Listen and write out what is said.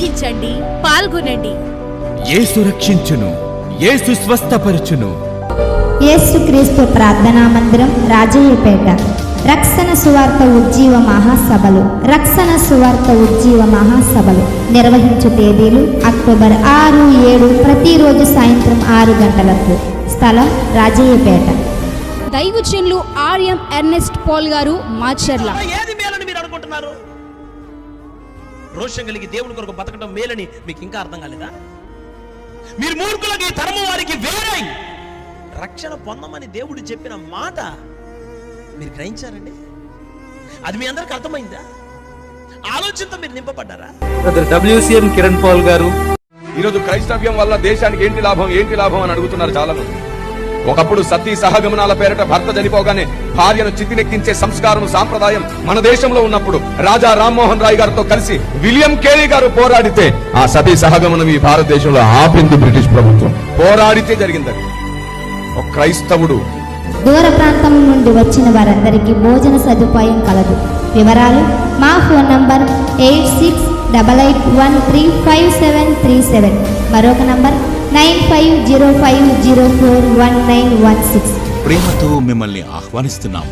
ప్రార్థించండి పాల్గొనండి. యేసు రక్షించును యేసు స్వస్థపరచును. యేసుక్రీస్తు ప్రార్థనా మందిరం రాజయ్యపేట. రక్షణ సువార్త ఉజ్జీవ మహాసభలు రక్షణ సువార్త ఉజ్జీవ మహాసభలు. నిర్వహించు తేదీలు అక్టోబర్ ఆరు ఏడు ప్రతిరోజు సాయంత్రం ఆరు గంటలకు. స్థలం రాజయ్యపేట. దైవజనులు ఆర్ఎం ఎర్నెస్ట్ పాల్ గారు మాచర్ల. ఏది మేలని మీరు అనుకుంటున్నారు? రోషం కలిగి దేవుని కొరకు బతకడం మేలని మీకు ఇంకా అర్థం కాలేదా? మీరు మూర్ఖులకి తరము వారికి వేరై. రక్షణ పొందమని దేవుడు చెప్పిన మాట మీరు గ్రహించారండి? అది మీ అందరికి అర్థమైందా? ఆలోచనతో మీరు నింపబడ్డారా? డబ్ల్యూసిఎం కిరణ్ పాల్ గారు. ఈరోజు క్రైస్తవ్యం వల్ల దేశానికి ఏంటి లాభం ఏంటి లాభం అని అడుగుతున్నారు చాలా మంది ఒకప్పుడు సతీ సహగమనాల పేరట భర్త చనిపోగానే భార్యను చితినెక్కించే సంస్కారం సాంప్రదాయం మన దేశంలో ఉన్నప్పుడు రాజా రామ్మోహన్ రాయ్ గారితో కలిసి విలియం కేరీ గారు పోరాడితే ఆ సతీ సహగమనం ఈ భారతదేశంలో ఆపింది బ్రిటిష్ ప్రభుత్వం. పోరాడితే జరిగిందని ఒక క్రైస్తవుడు దూర ప్రాంతం నుండి వచ్చిన వారందరికీ భోజన సదుపాయం కలదు. వివరాలు మా phone number eight six double eight one three five seven three seven. మరొక number nine five zero five zero four one nine one six. ప్రేమతో మిమ్మల్ని ఆహ్వానిస్తున్నాం